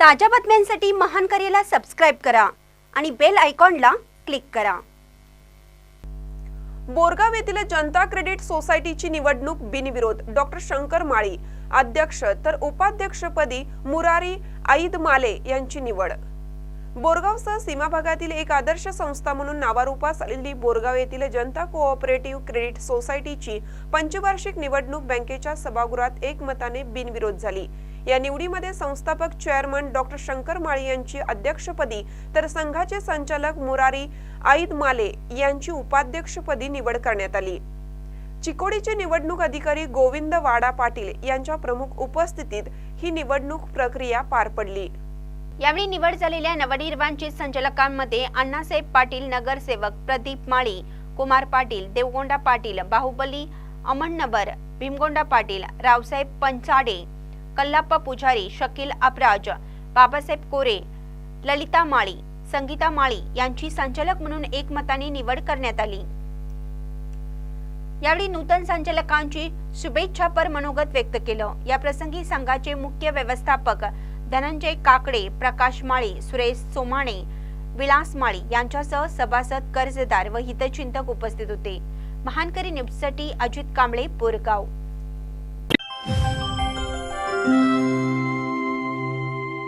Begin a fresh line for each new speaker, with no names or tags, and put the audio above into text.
ताज्या बातम्यांसाठी महान करेला सबस्क्राईब करा आणि बेल आयकॉनला क्लिक करा.
बोरगाव येथील जनता क्रेडिट सोसायटीची निवडणूक बिनविरोध. डॉक्टर शंकर माळी अध्यक्ष तर उपाध्यक्षपदी मुरारी आईद माले यांची निवड. बोरगावसह सीमा भागातील एक आदर्श संस्था म्हणून नावारूपास आलेली बोरगाव येथील जनता कोऑपरेटिव्ह क्रेडिट सोसायटीची पंचवार्षिक निवडणूक बँकेच्या सभागृहात एकमताने बिनविरोध झाली. या निवडीमध्ये संस्थापक चेअरमन डॉक्टर शंकर माळी यांची अध्यक्षपदी तर संघाचे संचालक मुरारी आईद माले यांची उपाध्यक्षपदी निवड करण्यात आली. चिकोडीचे निवडणूक अधिकारी गोविंद वाडा पाटील यांच्या प्रमुख उपस्थितीत ही निवडणूक प्रक्रिया पार पडली.
यावेळी निवड झालेल्या नवनिर्वाचित संचालकांमध्ये अण्णासाहेब पाटील नगरसेवक प्रदीप माळी कुमार पाटील देवगोंडा पाटील बाहुबली अमननबर भीमगोंडा पाटील रावसाहेब पंचाडे कल्लाप्पा पुजारी शकील अपराज बाबासाहेब कोरे ललिता माळी संगीता माळी यांची संचालक म्हणून एकमताने निवड करण्यात आली. यावेळी नूतन संचालकांची शुभेच्छापर मनोगत व्यक्त केलं. या प्रसंगी संघाचे मुख्य व्यवस्थापक धनंजय काकडे प्रकाश माळी सुरेश सोमाणे विलास माळी यांच्यासह सभासद कर्जदार व हितचिंतक उपस्थित होते. महानकरी न्यूजसाठी अजित कांबळे बोरगाव.